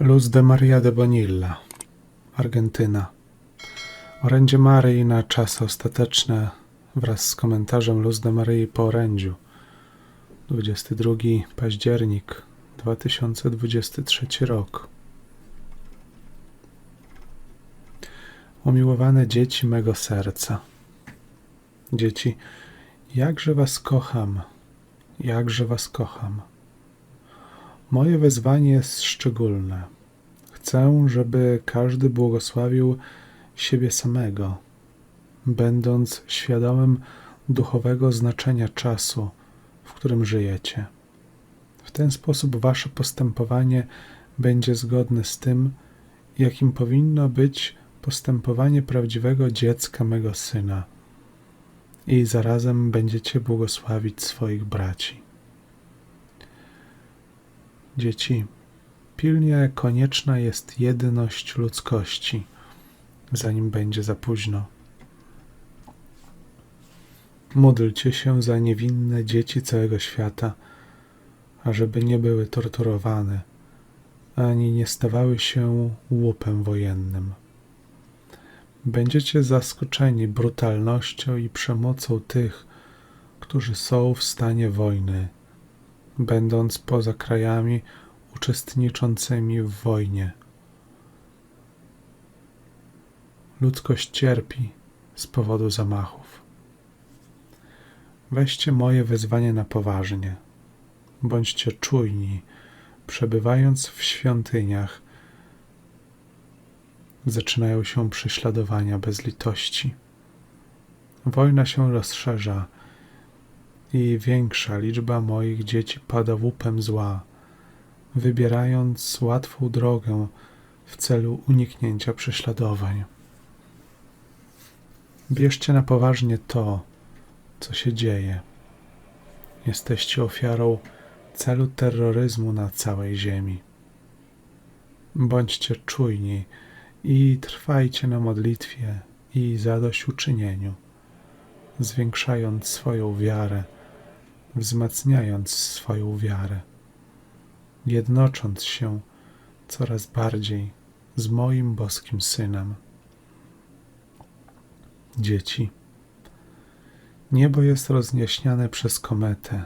Luz de Maria de Bonilla, Argentyna. Orędzie Maryi na czasy ostateczne wraz z komentarzem Luz de Maryi po orędziu. 22 październik 2023 rok. Umiłowane dzieci mego serca. Dzieci, jakże was kocham, jakże was kocham. Moje wezwanie jest szczególne. Chcę, żeby każdy błogosławił siebie samego, będąc świadomym duchowego znaczenia czasu, w którym żyjecie. W ten sposób wasze postępowanie będzie zgodne z tym, jakim powinno być postępowanie prawdziwego dziecka mego syna, i zarazem będziecie błogosławić swoich braci. Dzieci, pilnie konieczna jest jedność ludzkości, zanim będzie za późno. Módlcie się za niewinne dzieci całego świata, ażeby nie były torturowane, ani nie stawały się łupem wojennym. Będziecie zaskoczeni brutalnością i przemocą tych, którzy są w stanie wojny będąc poza krajami uczestniczącymi w wojnie. Ludzkość cierpi z powodu zamachów. Weźcie moje wezwanie na poważnie. Bądźcie czujni, przebywając w świątyniach. Zaczynają się prześladowania bez litości. Wojna się rozszerza i większa liczba moich dzieci pada łupem zła, wybierając łatwą drogę w celu uniknięcia prześladowań. Bierzcie na poważnie to, co się dzieje. Jesteście ofiarą celu terroryzmu na całej Ziemi. Bądźcie czujni i trwajcie na modlitwie i zadośćuczynieniu, zwiększając swoją wiarę wzmacniając swoją wiarę, jednocząc się coraz bardziej z moim boskim synem. Dzieci. Niebo jest rozjaśniane przez kometę.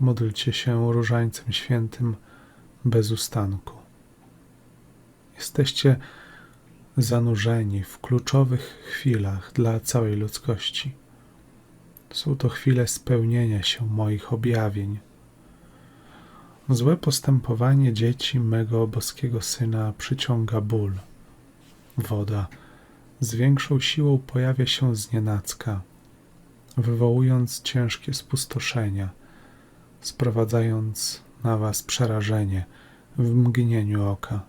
Módlcie się różańcem świętym bez ustanku. Jesteście zanurzeni w kluczowych chwilach dla całej ludzkości. Są to chwile spełnienia się moich objawień. Złe postępowanie dzieci mego boskiego syna przyciąga ból. Woda z większą siłą pojawia się znienacka, wywołując ciężkie spustoszenia, sprowadzając na was przerażenie w mgnieniu oka.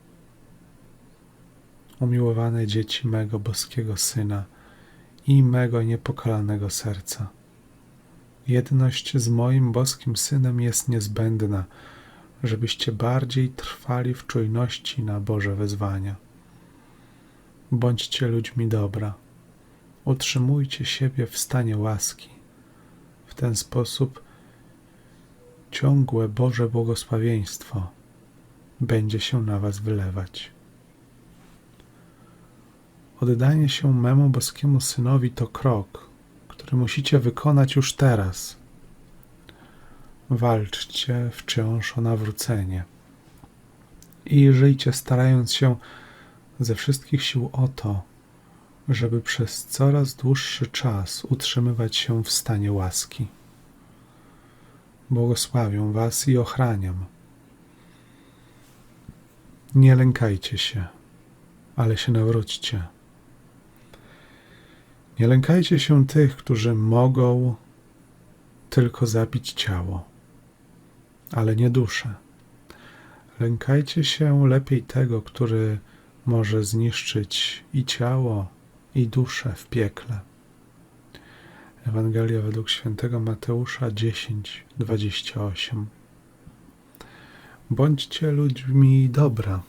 Umiłowane dzieci mego boskiego syna i mego niepokalanego serca. Jedność z moim boskim synem jest niezbędna, żebyście bardziej trwali w czujności na Boże wezwania. Bądźcie ludźmi dobra. Utrzymujcie siebie w stanie łaski. W ten sposób ciągłe Boże błogosławieństwo będzie się na Was wylewać. Oddanie się memu boskiemu synowi to krok, który musicie wykonać już teraz. Walczcie wciąż o nawrócenie i żyjcie starając się ze wszystkich sił o to, żeby przez coraz dłuższy czas utrzymywać się w stanie łaski. Błogosławię Was i ochraniam. Nie lękajcie się, ale się nawróćcie. Nie lękajcie się tych, którzy mogą tylko zabić ciało, ale nie duszę. Lękajcie się lepiej tego, który może zniszczyć i ciało, i duszę w piekle. Ewangelia według świętego Mateusza 10, 28. Bądźcie ludźmi dobra,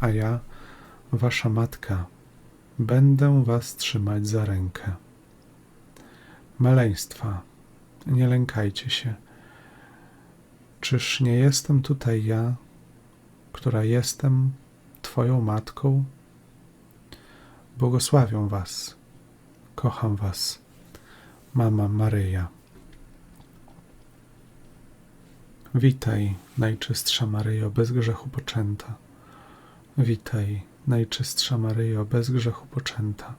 a ja, wasza matka, Będę was trzymać za rękę. Maleństwa, nie lękajcie się. Czyż nie jestem tutaj ja, która jestem Twoją matką, błogosławią Was. Kocham Was, Mama Maryja. Witaj, Najczystsza Maryjo, bez grzechu poczęta. Witaj, Najczystsza Maryjo, bez grzechu poczęta.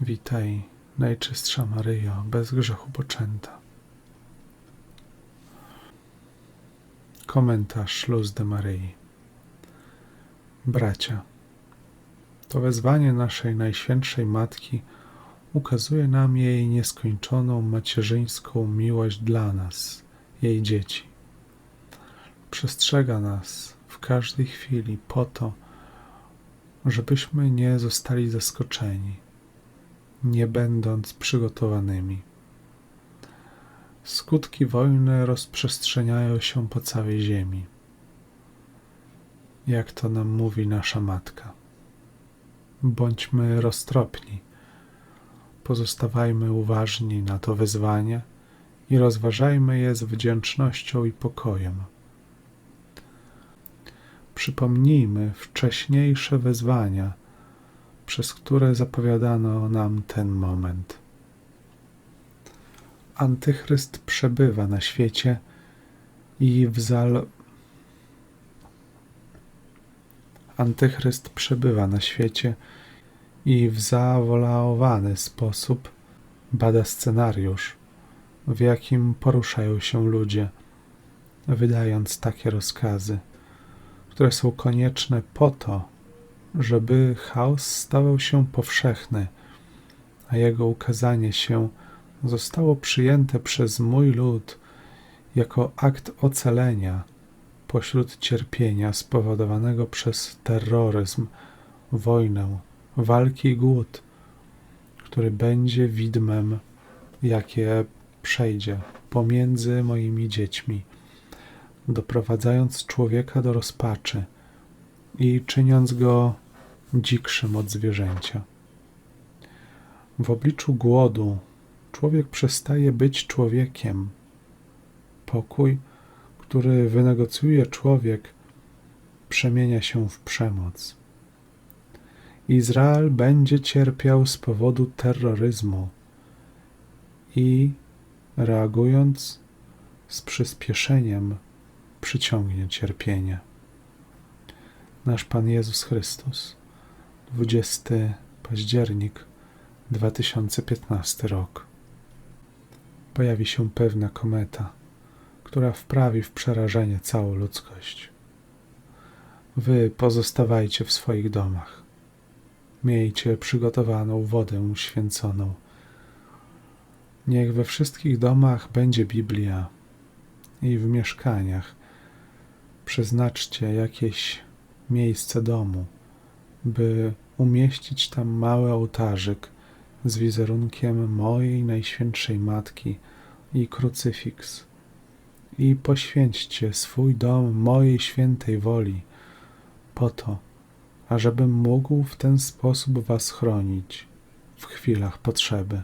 Witaj, Najczystsza Maryjo, bez grzechu poczęta. Komentarz Luz de Maryi. Bracia, to wezwanie naszej Najświętszej Matki ukazuje nam jej nieskończoną macierzyńską miłość dla nas, jej dzieci. Przestrzega nas w każdej chwili po to, żebyśmy nie zostali zaskoczeni, nie będąc przygotowanymi. Skutki wojny rozprzestrzeniają się po całej ziemi. Jak to nam mówi nasza matka. Bądźmy roztropni, pozostawajmy uważni na to wezwanie i rozważajmy je z wdzięcznością i pokojem. Przypomnijmy wcześniejsze wezwania, przez które zapowiadano nam ten moment. Antychryst przebywa na świecie i w zal... Antychryst przebywa na świecie i w zawolaowany sposób bada scenariusz, w jakim poruszają się ludzie, wydając takie rozkazy, które są konieczne po to, żeby chaos stawał się powszechny, a jego ukazanie się zostało przyjęte przez mój lud jako akt ocalenia pośród cierpienia spowodowanego przez terroryzm, wojnę, walki i głód, który będzie widmem, jakie przejdzie pomiędzy moimi dziećmi, doprowadzając człowieka do rozpaczy i czyniąc go dzikszym od zwierzęcia. W obliczu głodu człowiek przestaje być człowiekiem. Pokój, który wynegocjuje człowiek, przemienia się w przemoc. Izrael będzie cierpiał z powodu terroryzmu i reagując z przyspieszeniem przyciągnie cierpienie. Nasz Pan Jezus Chrystus, 20 październik 2015 rok. Pojawi się pewna kometa, która wprawi w przerażenie całą ludzkość. Wy pozostawajcie w swoich domach. Miejcie przygotowaną wodę święconą. Niech we wszystkich domach będzie Biblia i w mieszkaniach przeznaczcie jakieś miejsce domu, by umieścić tam mały ołtarzyk z wizerunkiem mojej Najświętszej Matki i krucyfiks. I poświęćcie swój dom mojej świętej woli, po to, ażebym mógł w ten sposób Was chronić w chwilach potrzeby.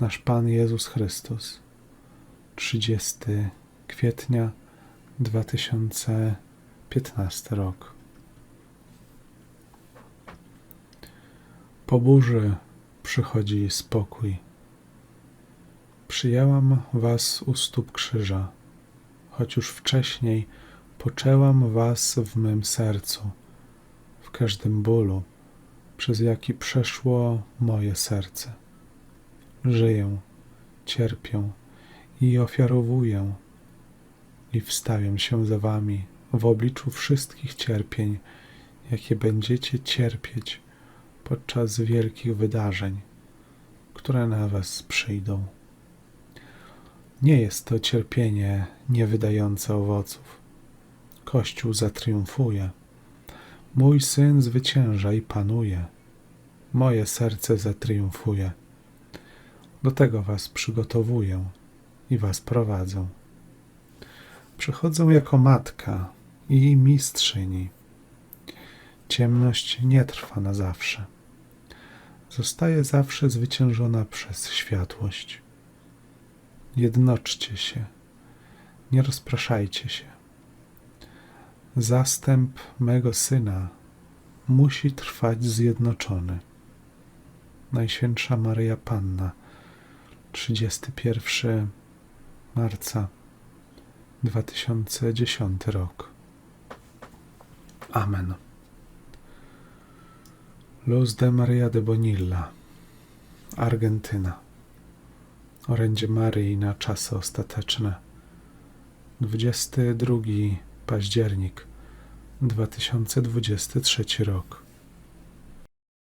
Nasz Pan Jezus Chrystus, 30 kwietnia 2015 rok. Po burzy przychodzi spokój. Przyjęłam Was u stóp krzyża, choć już wcześniej poczęłam Was w mym sercu, w każdym bólu, przez jaki przeszło moje serce. Żyję, cierpię i ofiarowuję i wstawiam się za Wami w obliczu wszystkich cierpień, jakie będziecie cierpieć podczas wielkich wydarzeń, które na Was przyjdą. Nie jest to cierpienie niewydające owoców. Kościół zatriumfuje. Mój syn zwycięża i panuje. Moje serce zatriumfuje. Do tego Was przygotowuję i Was prowadzę. Przychodzę jako matka i mistrzyni. Ciemność nie trwa na zawsze zostaje zawsze zwyciężona przez światłość. Jednoczcie się, nie rozpraszajcie się. Zastęp mego syna musi trwać zjednoczony. Najświętsza Maryja Panna, 31 marca 2010 rok. Amen. Luz de Maria de Bonilla, Argentyna. Orędzie Maryi na czasy ostateczne. 22 październik 2023 rok.